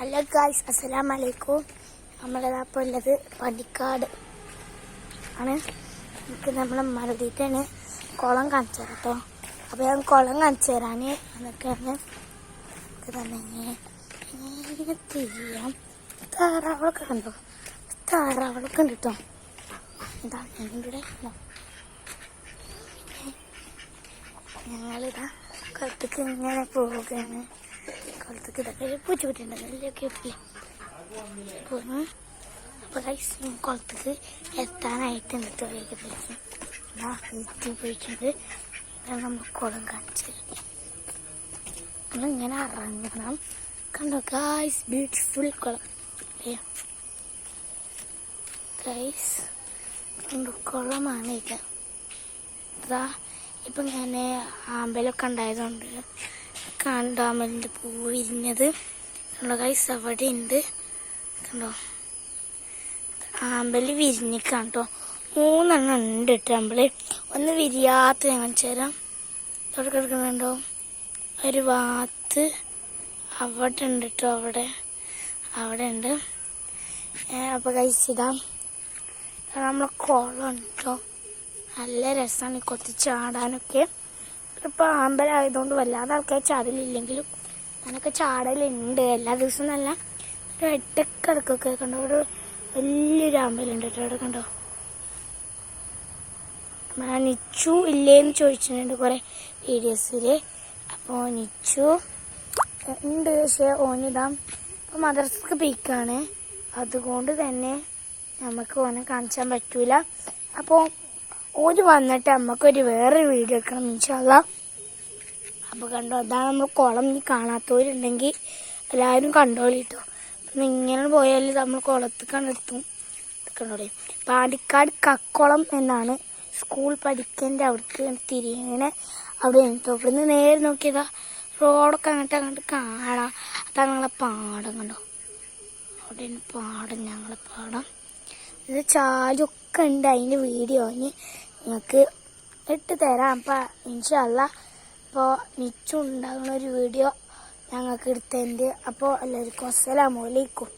Hello guys അസ്സലാം വലൈക്കും നമ്മളിപ്പോൾ ഉള്ളത് പടിക്കാട് ആണ്. നമുക്ക് നമ്മളെ മറുതിയിട്ടാണ് കുളം കാണിച്ചു തരാം കേട്ടോ. അപ്പോൾ ഞാൻ കുളം കാണിച്ചു തരാൻ എന്നൊക്കെയാണ്. ഇത് തന്നെ ഇങ്ങനെ താറാവളൊക്കെ കണ്ടോ? താറാവളൊക്കെ ഉണ്ട് കേട്ടോ. ഇതാ ഇവിടെ ഞങ്ങളിതാ കട്ടിക്ക് ഇങ്ങനെ പോവുകയാണ്. കുളത്തേക്ക് ഇതൊക്കെ പൂച്ച പൂച്ചക്കുട്ടിയുണ്ട് നല്ലൊക്കെ പോന്നു അപ്പോൾ ഗൈസ് കുളത്തേക്ക് എത്താനായിട്ട് എന്നിട്ട് ഏകദേശം ഇതാ എത്തി പോയിട്ടുണ്ട് നമ്മൾ കുളം കാണിച്ചു നമ്മളിങ്ങനെ ഇറങ്ങണം. കണ്ടോ ഗൈസ് ബ്യൂട്ടിഫുൾ കുളം. ഗൈസ് കുളമാണ് ഇത്. ഇപ്പം ഞാൻ ആമ്പലൊക്കെ ഉണ്ടായതുകൊണ്ട് കണ്ടോ ആമ്പലിന്റെ പൂ വിരിഞ്ഞത്. കണ്ടോ കൈസ് അവിടെ ഉണ്ട് കണ്ടോ? ആമ്പൽ വിരിഞ്ഞിക്കാണ് കേട്ടോ. മൂന്നെണ്ണം ഉണ്ട് കേട്ടോ ആമ്പൽ. ഒന്ന് വിരിയാത്ത ഞാൻ ചേരാം തരാം. ഇവിടെ കിടക്കുന്നുണ്ടോ ഒരു വാത്ത് അവിടെ ഉണ്ട് കേട്ടോ അവിടെ. അവിടെ ഉണ്ട്. അപ്പോൾ കഴിച്ചിടാം നമ്മളെ കുളം കേട്ടോ. നല്ല രസമാണ് കൊത്തിച്ചാടാനൊക്കെ. കൊത്തി ചാടാനൊക്കെ ഇപ്പം ആമ്പലായതുകൊണ്ട് വല്ലാതെ ആൾക്കാർ ചാടലില്ലെങ്കിലും ഞാനൊക്കെ ചാടലുണ്ട്. എല്ലാ ദിവസവും നല്ല ഒരു ഇടക്കിടക്കൊക്കെ കണ്ടോ? ഒരു വലിയൊരു ആമ്പലുണ്ട് കേട്ടോ അവിടെ കണ്ടോ? ആ നിച്ചു ഇല്ലേന്ന് ചോദിച്ചിട്ടുണ്ട് കുറെ വീഡിയോസിൽ അപ്പോൾ നിച്ചു ഉണ്ട്. പക്ഷേ ഓനിതാം ഇപ്പം മദ്രസക്ക് പീക്കാണ് അതുകൊണ്ട് തന്നെ നമുക്ക് ഓനെ കാണിച്ചാൻ പറ്റൂല. അപ്പോൾ ഓര് വന്നിട്ട് നമുക്കൊരു വേറെ വീഡിയോ എടുക്കണം ഇൻഷാല്ല അപ്പോൾ കണ്ടോ അതാണ് നമ്മൾ കുളം ഇനി കാണാത്തവരുണ്ടെങ്കിൽ എല്ലാവരും കണ്ടോളിട്ടോ അപ്പം ഇങ്ങനെ പോയാൽ നമ്മൾ കുളത്തിൽ കണ്ടെത്തും കണ്ടോളി. പാടിക്കാട് കക്കുളം എന്നാണ് സ്കൂൾ പഠിക്കേണ്ട അവിടേക്ക് തിരിയണ അവിടെ അവിടെ നിന്ന് നേരെ നോക്കിയതാ റോഡൊക്കെ അങ്ങോട്ട് അങ്ങോട്ട് കാണാം. അതാണ് ഞങ്ങളെ പാടം കണ്ടോ. അവിടെ പാടം ഞങ്ങളെ പാടം. ഇത് ചാലൊക്കെ ഉണ്ട് അതിന്റെ വീഡിയോ. നിങ്ങൾക്ക് ഇട്ട് തരാം. അപ്പം ഇൻഷല്ല അപ്പോൾ നിച്ചുണ്ടാകുന്ന ഒരു വീഡിയോ ഞങ്ങൾക്ക് എടുത്തതിന്റെ അപ്പോൾ എല്ലാവർക്കും അസ്സലാമലൈക്കും